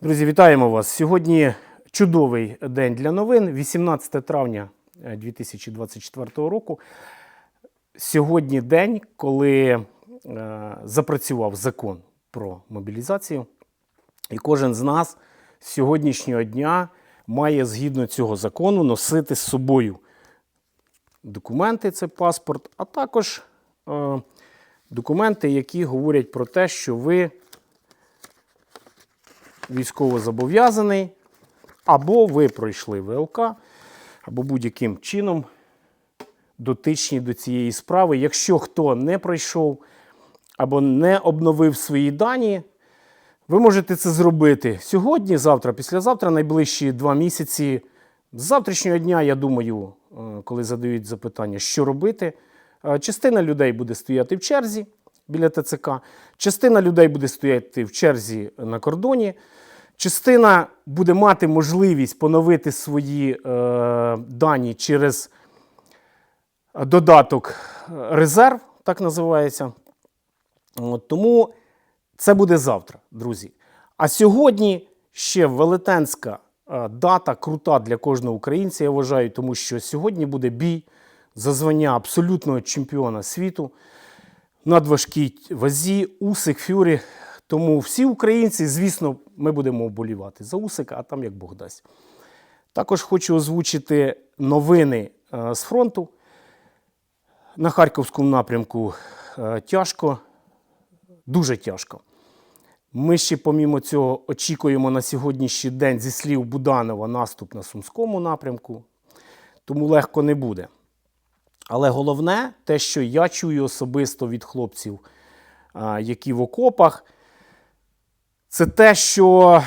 Друзі, вітаємо вас. Сьогодні чудовий день для новин, 18 травня е, 2024 року. Сьогодні день, коли е, запрацював закон про мобілізацію, і кожен з нас з сьогоднішнього дня має згідно цього закону носити з собою документи, це паспорт, а також е, документи, які говорять про те, що ви військовозобов'язаний, або ви пройшли ВЛК, або будь-яким чином дотичні до цієї справи. Якщо хто не пройшов або не обновив свої дані, ви можете це зробити сьогодні, завтра, післязавтра, найближчі два місяці. З завтрашнього дня, я думаю, е, коли задають запитання, що робити, е, частина людей буде стояти в черзі біля ТЦК, частина людей буде стояти в черзі на кордоні, частина буде мати можливість поновити свої е, дані через додаток резерв, так називається. От, тому це буде завтра, друзі. А сьогодні ще велетенська е, дата, крута для кожного українця, я вважаю, тому що сьогодні буде бій за звання абсолютного чемпіона світу надважкій вазі, Усик, Фюрі. Тому всі українці, звісно, ми будемо вболівати за Усика, а там як Бог дасть. Також хочу озвучити новини е, з фронту. На Харківському напрямку е, тяжко, дуже тяжко. Ми ще, помімо цього, очікуємо на сьогоднішній день зі слів Буданова наступ на Сумському напрямку, тому легко не буде. Але головне, те, що я чую особисто від хлопців, які в окопах, це те, що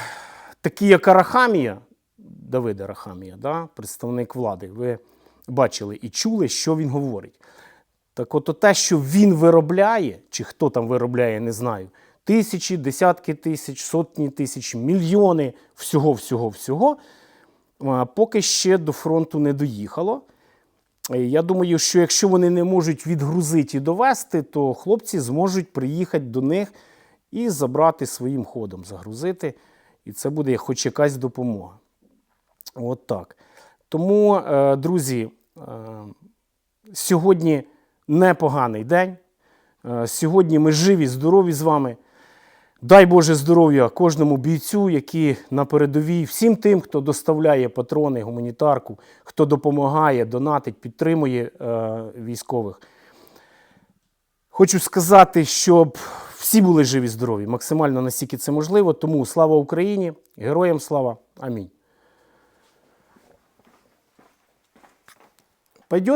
такі, як Арахамія, Давид Арахамія, да, представник влади, ви бачили і чули, що він говорить. Так от те, що він виробляє, чи хто там виробляє, не знаю, тисячі, десятки тисяч, сотні тисяч, мільйони всього, всього, всього, поки ще до фронту не доїхало. Я думаю, що якщо вони не можуть відгрузити і довести, то хлопці зможуть приїхати до них і забрати своїм ходом, загрузити. І це буде хоч якась допомога. От так. Тому, е, друзі, е, сьогодні непоганий день. Е, Сьогодні ми живі, здорові з вами. Дай Боже здоров'я кожному бійцю, які на передовій, всім тим, хто доставляє патрони, гуманітарку, хто допомагає, донатить, підтримує е, військових. Хочу сказати, щоб всі були живі, здорові, максимально наскільки це можливо. Тому слава Україні, героям слава. Амінь. Пойдет?